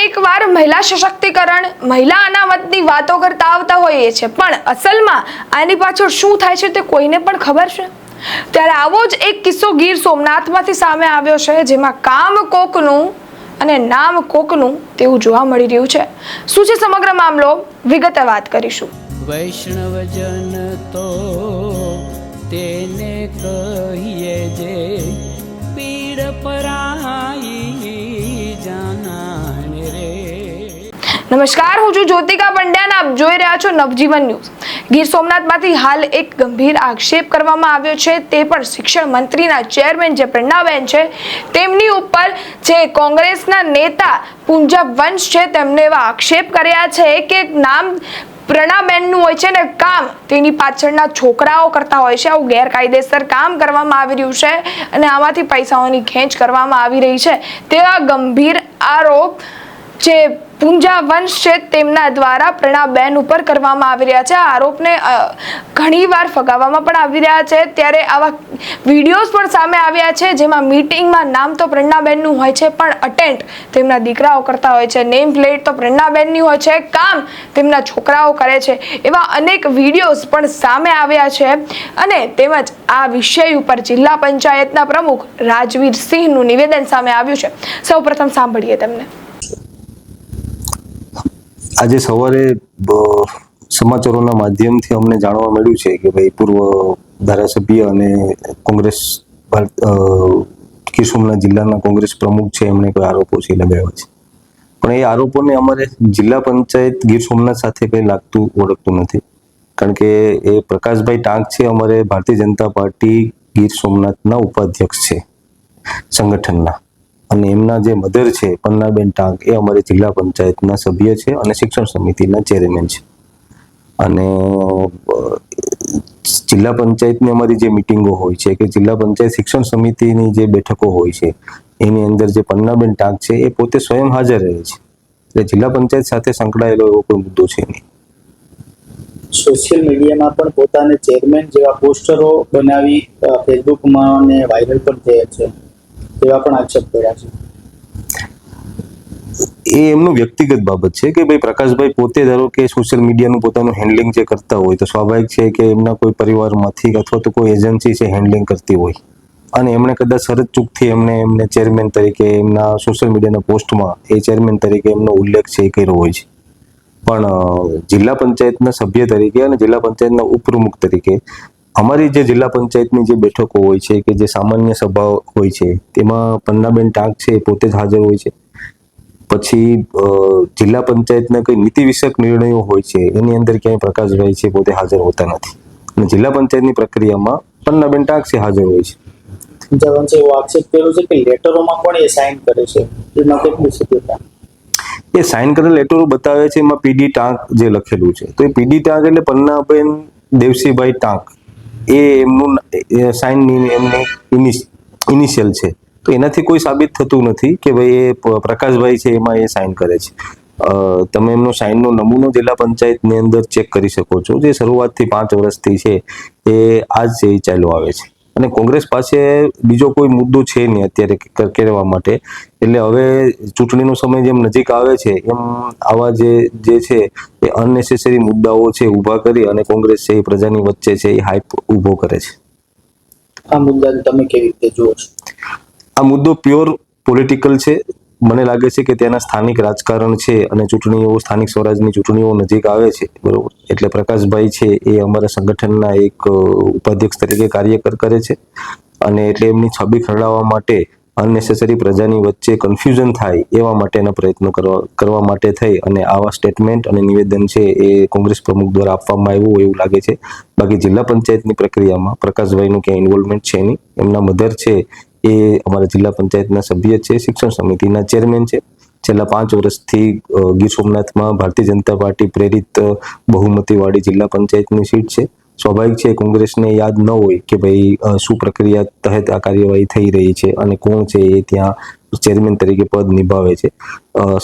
અનેકવાર મહિલા સશક્તિકરણ, મહિલા અનામતની વાતો કરતા આવતા હોઈએ છે પણ અસલમાં આની પાછળ શું થાય છે તે કોઈને પણ ખબર છે? ત્યારે આવો જ એક કિસ્સો ગીર સોમનાથમાંથી સામે આવ્યો છે, જેમાં કામ કોકનું અને નામ કોકનું તેવું જોવા મળી રહ્યું છે. શું છે સમગ્ર મામલો? વિગતે વાત કરીશું. વૈષ્ણવજન તો તેને કહીએ જે પીડ પરાઈ નમસ્કાર, હું છું જ્યોતિકા પંડ્યા આપ જોઈ રહ્યા છો નવજીવન ન્યૂઝ. ગીર સોમનાથમાંથી હાલ એક ગંભીર આક્ષેપ કરવામાં આવ્યો છે. તે પણ શિક્ષણ મંત્રીના ચેરમેન જે પ્રજ્ઞાબેન છે, તેમની ઉપર જે કોંગ્રેસના નેતા પુંજબ વંશ છે, તેમને એવા આક્ષેપ કર્યા છે કે નામ પ્રણાબેનનું હોય છે ને કામ તેની પાછળના છોકરાઓ કરતા હોય છે. આવું ગેરકાયદેસર કામ કરવામાં આવી રહ્યું છે અને આમાંથી પૈસાઓની ખેંચ કરવામાં આવી રહી છે. તેવા ગંભીર આરોપ જે પૂંજા વંશ છે તેમના દ્વારા પ્રણાબેન ઉપર કરવામાં આવી રહ્યા છે. આરોપને ઘણીવાર ફગાવવામાં પણ આવી રહ્યા છે. ત્યારે આવા વિડીયોઝ પણ સામે આવ્યા છે, જેમાં મીટિંગમાં નામ તો પ્રજ્ઞાબેનનું હોય છે, પણ અટેન્ડ તેમના દીકરાઓ કરતા હોય છે. નેમ પ્લેટ તો પ્રજ્ઞાબેનની હોય છે. કામ તેમના છોકરાઓ કરે છે. એવા અનેક વિડીયોઝ પણ સામે આવ્યા છે. અને તેમજ આ વિષય ઉપર જિલ્લા પંચાયતના પ્રમુખ રાજવીર સિંહનું નિવેદન સામે આવ્યું છે. સૌપ્રથમ સાંભળીએ તેમને. આજે સવારે સમાચારોના માધ્યમથી અમને જાણવા મળ્યું છે કે ભાઈ પૂર્વ ધારાસભ્ય અને કોંગ્રેસ ગીર સોમનાથ જિલ્લાના કોંગ્રેસ પ્રમુખ છે, એમણે કોઈ આરોપો છે લગાવ્યા છે. પણ એ આરોપોને અમારે જિલ્લા પંચાયત ગીર સોમનાથ સાથે કંઈ લાગતું ઓળખતું નથી. કારણ કે એ પ્રકાશભાઈ ટાંક છે, અમારે ભારતીય જનતા પાર્ટી ગીર સોમનાથના ઉપાધ્યક્ષ છે, સંગઠનના. અને એમના જે મધર છે, પન્નાબેન ટાંક, એ અમારી જિલ્લા પંચાયતના સભ્ય છે અને શિક્ષણ સમિતિના ચેરમેન છે. અને જિલ્લા પંચાયતની અમારી જે મિટિંગો હોય છે કે જિલ્લા પંચાયત શિક્ષણ સમિતિની જે બેઠકો હોય છે, એની અંદર જે પન્નાબેન ટાંક છે, એ પોતે સ્વયં હાજર રહે છે. એટલે જિલ્લા પંચાયત સાથે સંકળાયેલો એવો કોઈ મુદ્દો છે નહીં. સોશિયલ મીડિયામાં પણ પોતાને ચેરમેન જેવા પોસ્ટરો બનાવી ફેસબુકમાં અને વાયરલ પણ થયા છે. તેવા પણ આક્ષેપ કર્યા છે. એ એમનું વ્યક્તિગત બાબત છે કે ભાઈ પ્રકાશભાઈ પોતે ધારો કે સોશિયલ મીડિયાનું પોતાનું હેન્ડલિંગ જે કરતા હોય તો સ્વાભાવિક છે કે એમના કોઈ પરિવારમાંથી અથવા તો કોઈ એજન્સી છે હેન્ડલિંગ કરતી હોય. અને એમણે કદાચ શરત ચૂકથી એમને એમને ચેરમેન તરીકે એમના સોશિયલ મીડિયાના પોસ્ટમાં એ ચેરમેન તરીકે એમનો ઉલ્લેખ છે એ કર્યો હોય છે. પણ જિલ્લા પંચાયતના સભ્ય તરીકે અને જિલ્લા પંચાયતના ઉપપ્રમુખ તરીકે અમારી જે જિલ્લા પંચાયતની જે બેઠકો હોય છે કે જે સામાન્ય સભા હોય છે તેમાં પન્નાબેન ટાંક છે એ પોતે જ હાજર હોય છે. પછી જિલ્લા પંચાયતના કંઈ નીતિ વિષયક નિર્ણયો હોય છે એની અંદર ક્યાંય પ્રકાશભાઈ છે પોતે હાજર હોતા નથી. અને જિલ્લા પંચાયતની પ્રક્રિયામાં પન્નાબેન ટાંક છે હાજર હોય છે. જવંશે એવો આક્ષેપ કર્યો છે કે લેટરોમાં પણ એ સાઇન કરે છે? એમાં કેટલું સત્યતા એ સાઇન કરેલ લેટરો બતાવે છે એમાં પીડી ટાંક જે લખેલું છે. તો એ પીડી ટાંક એટલે પન્નાબેન દેવસીભાઈ ટાંક. એ એમનું સાઇન એમની ઇનિશિયલ છે. તો એનાથી કોઈ સાબિત થતું નથી કે ભાઈ એ પ્રકાશભાઈ છે એમાં એ સાઇન કરે છે. તમે એમનો સાઇનનો નમૂનો જિલ્લા પંચાયતની અંદર ચેક કરી શકો છો. જે શરૂઆતથી પાંચ વર્ષથી છે, એ આજ એ ચાલ્યો આવે છે. અને કોંગ્રેસ પાસે બીજો કોઈ મુદ્દો છે નહીં અત્યારે કહેવા માટે. એટલે હવે ચૂંટણીનો સમય જેમ નજીક આવે છે એમ આવા જે જે છે એ અનનેસેસરી મુદ્દાઓ છે ઊભા કરી અને કોંગ્રેસ છે એ પ્રજાની વચ્ચે છે એ હાઈપ ઊભો કરે છે. આ મુદ્દાને તમે કેવી રીતે જુઓ છો? આ મુદ્દો પ્યોર પોલિટિકલ છે. મને લાગે છે કે ત્યાંના સ્થાનિક રાજકારણ છે અને ચૂંટણીઓ, સ્થાનિક સ્વરાજની ચૂંટણીઓ નજીક આવે છે. બરોબર. એટલે પ્રકાશભાઈ છે એ અમારા સંગઠનના એક ઉપાધ્યક્ષ તરીકે કાર્ય કરે છે અને એટલે એમની છબી ખરડાવવા માટે અનનેસેસરી પ્રજાની વચ્ચે કન્ફ્યુઝન થાય એવા માટેના પ્રયત્નો કરવા કરવા માટે થઈ અને આવા સ્ટેટમેન્ટ અને નિવેદન છે એ કોંગ્રેસ પ્રમુખ દ્વારા આપવામાં આવ્યું એવું લાગે છે. બાકી જિલ્લા પંચાયતની પ્રક્રિયામાં પ્રકાશભાઈનું ક્યાંય ઇન્વોલ્વમેન્ટ છે નહીં. એમના મધર છે એ અમારા જિલ્લા પંચાયતના સભ્ય છે, શિક્ષણ સમિતિના ચેરમેન છે. છેલ્લા પાંચ વર્ષથી ગીર સોમનાથમાં ભારતીય જનતા પાર્ટી પ્રેરિત બહુમતીવાળી જિલ્લા પંચાયતની સીટ છે. સ્વાભાવિક છે, કોંગ્રેસને યાદ ન હોય કે ભાઈ શું પ્રક્રિયા તહેત આ કાર્યવાહી થઈ રહી છે અને કોણ છે એ ત્યાં ચેરમેન તરીકે પદ નિભાવે છે.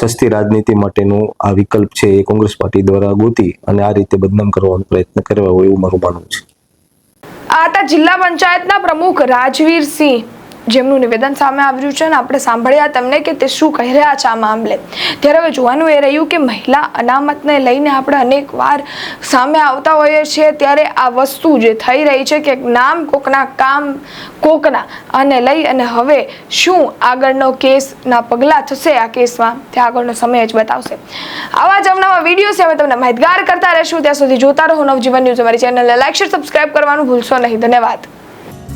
સસ્તી રાજનીતિ માટેનો આ વિકલ્પ છે એ કોંગ્રેસ પાર્ટી દ્વારા ગોતી અને આ રીતે બદનામ કરવાનો પ્રયત્ન કરવા હોય એવું મારું માનવું છે. આ હતા જિલ્લા પંચાયતના પ્રમુખ રાજવીર સિંહ જેમનું નિવેદન સામે આવ્યું છે અને આપણે સાંભળ્યા તમને કે તે શું કહી રહ્યા છે આ મામલે. ત્યારે હવે જોવાનું એ રહ્યું કે મહિલા અનામતને લઈને આપણે અનેક વાર સામે આવતા હોઈએ છીએ, ત્યારે આ વસ્તુ જે થઈ રહી છે કે નામ કોકના કામ કોકના અને લઈ અને હવે શું આગળનો કેસના પગલાં થશે આ કેસમાં? તે આગળનો સમય જ બતાવશે. આવા જ અવનવા વીડિયો અમે તમને માહિતગાર કરતા રહેશું. ત્યાં સુધી જોતા રહો નવજીવન ન્યૂઝ અમારી ચેનલને લાઈક, શેર સબસ્ક્રાઈબ કરવાનું ભૂલશો નહીં. ધન્યવાદ.